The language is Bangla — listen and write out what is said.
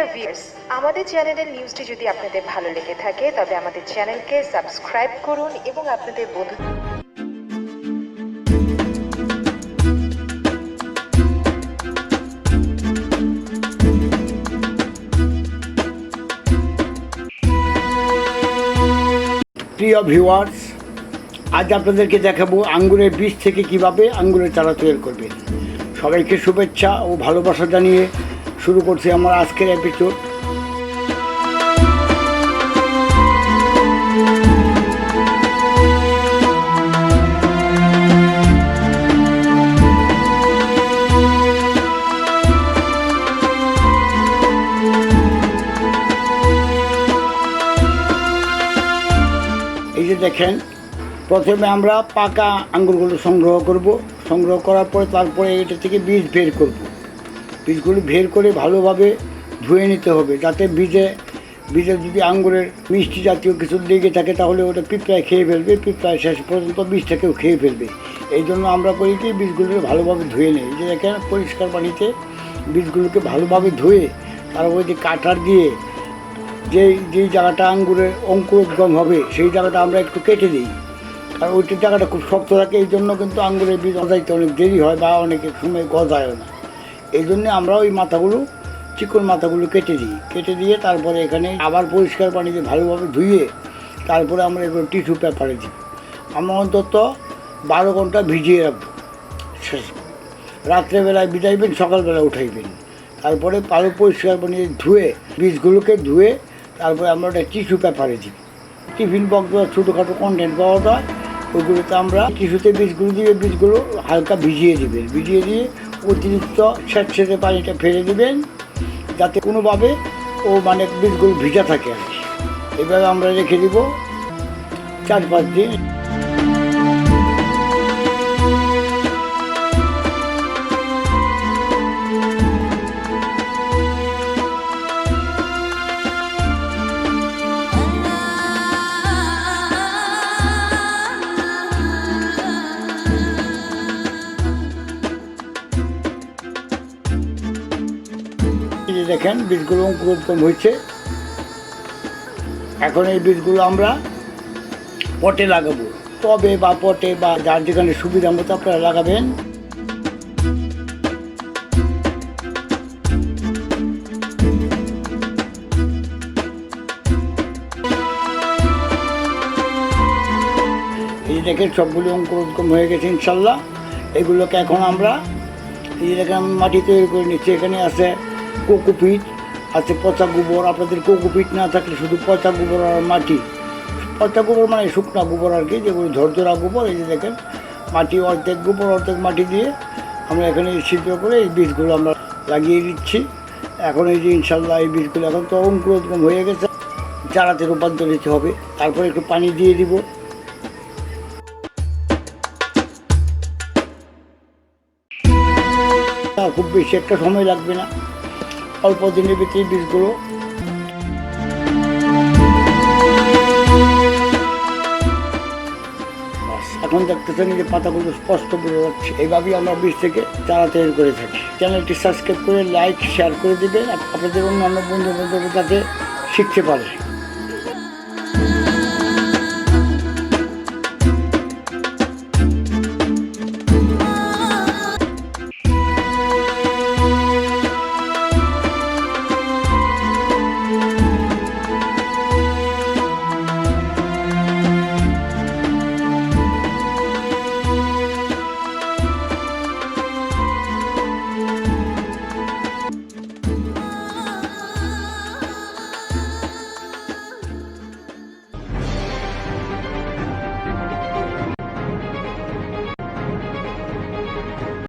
ডিয়ার ভিউয়ার্স আমাদের চ্যানেলের নিউজটি যদি আপনাদের ভালো লেগে থাকে, তবে আমাদের চ্যানেলকে সাবস্ক্রাইব করুন এবং আপনাদের বন্ধু প্রিয় ভিউয়ার্স আজ আপনাদেরকে দেখাবো আঙ্গুরের বীজ থেকে কীভাবে আঙ্গুরের চারা তৈরি করবে সবাইকে শুভেচ্ছা ও ভালোবাসা জানিয়ে শুরু করছি আমার আজকের এপিসোড দেখেন, প্রথমে আমরা পাকা আঙ্গুরগুলো সংগ্রহ করব। সংগ্রহ করার পরে তারপরে এটা থেকে বীজ বের করব। বীজগুলো বের করে ভালোভাবে ধুয়ে নিতে হবে, যাতে বীজে বীজে যদি আঙ্গুরের মিষ্টি জাতীয় কিছু লেগে থাকে, তাহলে ওটা পিঁপড়ায় খেয়ে ফেলবে, পিঁপড়ায় শেষ পর্যন্ত বীজটাকেও খেয়ে ফেলবে। এই জন্য আমরা করি কি বীজগুলো ভালোভাবে ধুয়ে নিই যে দেখেন পরিষ্কার পানিতে বীজগুলোকে ভালোভাবে ধুয়ে তারপরে যে কাটার দিয়ে যেই যেই জায়গাটা আঙ্গুরের অঙ্কুরোদ্গম হবে, সেই জায়গাটা আমরা একটু কেটে দিই। আর ওইটার জায়গাটা খুব শক্ত থাকে, এই জন্য কিন্তু আঙ্গুরের বীজ অনেক দেরি হয় বা অনেক সময় গজায়ও না। এই জন্য আমরা ওই মাথাগুলো, চিকন মাথাগুলো কেটে দিই। কেটে দিয়ে তারপরে এখানে আবার পরিষ্কার পানিতে ভালোভাবে ধুয়ে তারপরে আমরা এগুলো টিস্যু পেপারে দিই। আমরা অন্তত বারো ঘণ্টা ভিজিয়ে রাখব। শেষ। রাত্রেবেলায় ভিজাইবেন সকালবেলা উঠাইবেন। তারপরে ভালো পরিষ্কার পানিতে ধুয়ে, বীজগুলোকে ধুয়ে তারপরে আমরা ওটা টিস্যু পেপারে দিই। টিফিন বক্স বা ছোটোখাটো কন্টেন্ট পাওয়া যায়, ওইগুলোতে আমরা টিস্যুতে বীজগুলো দিয়ে বীজগুলো হালকা ভিজিয়ে দিবেন। ভিজিয়ে দিয়ে অতিরিক্ত স্যাঁতসেঁতে পানিটা ফেলে দেবেন, যাতে কোনোভাবে ও মানে বীজগুলো ভিজা থাকে। আর এভাবে আমরা রেখে দিব চার পাঁচ দিন। যে দেখেন, বীজগুলো অঙ্কুরোদ্গম হয়েছে। এখন এই বীজগুলো আমরা পটে লাগাবো। টবে বা পটে বা যার যেখানে সুবিধা মতো আপনারা লাগাবেন। এই দেখেন, সবগুলো অঙ্কুরোদ্গম হয়ে গেছে ইনশাল্লাহ। এগুলোকে এখন আমরা, এই দেখেন, মাটি তৈরি করে নিচ্ছি। এখানে আছে কোকোপিট, আছে পচা গোবর। আপনাদের কোকোপিট না থাকলে শুধু পচা গোবর আর মাটি। পচা গোবর মানে শুকনা গোবর আর কি, যেগুলো ঝরঝরা গোবর, এই যে দেখেন, মাটি অর্ধেক গোবর, অর্ধেক মাটি দিয়ে আমরা এখানে সিদ্ধ করে এই বীজগুলো আমরা লাগিয়ে দিচ্ছি। এখন এই যে ইনশাল্লাহ এই বীজগুলো এখন তো অঙ্কুরোদ্গম হয়ে গেছে চারাতে রূপান্তরিত হবে। তারপরে একটু পানি দিয়ে দিব। খুব বেশি একটা সময় লাগবে না। অল্প দিনে বিক্রি বীজগুলো। এখন দেখতেছেন যে পাতাগুলো স্পষ্ট বোঝা যাচ্ছে। এইভাবেই আমরা বীজ থেকে চারা তৈরি করে থাকি। চ্যানেলটি সাবস্ক্রাইব করে লাইক, শেয়ার করে দিবেন। আপনাদের অন্যান্য বন্ধু বান্ধব যাতে শিখতে পারে।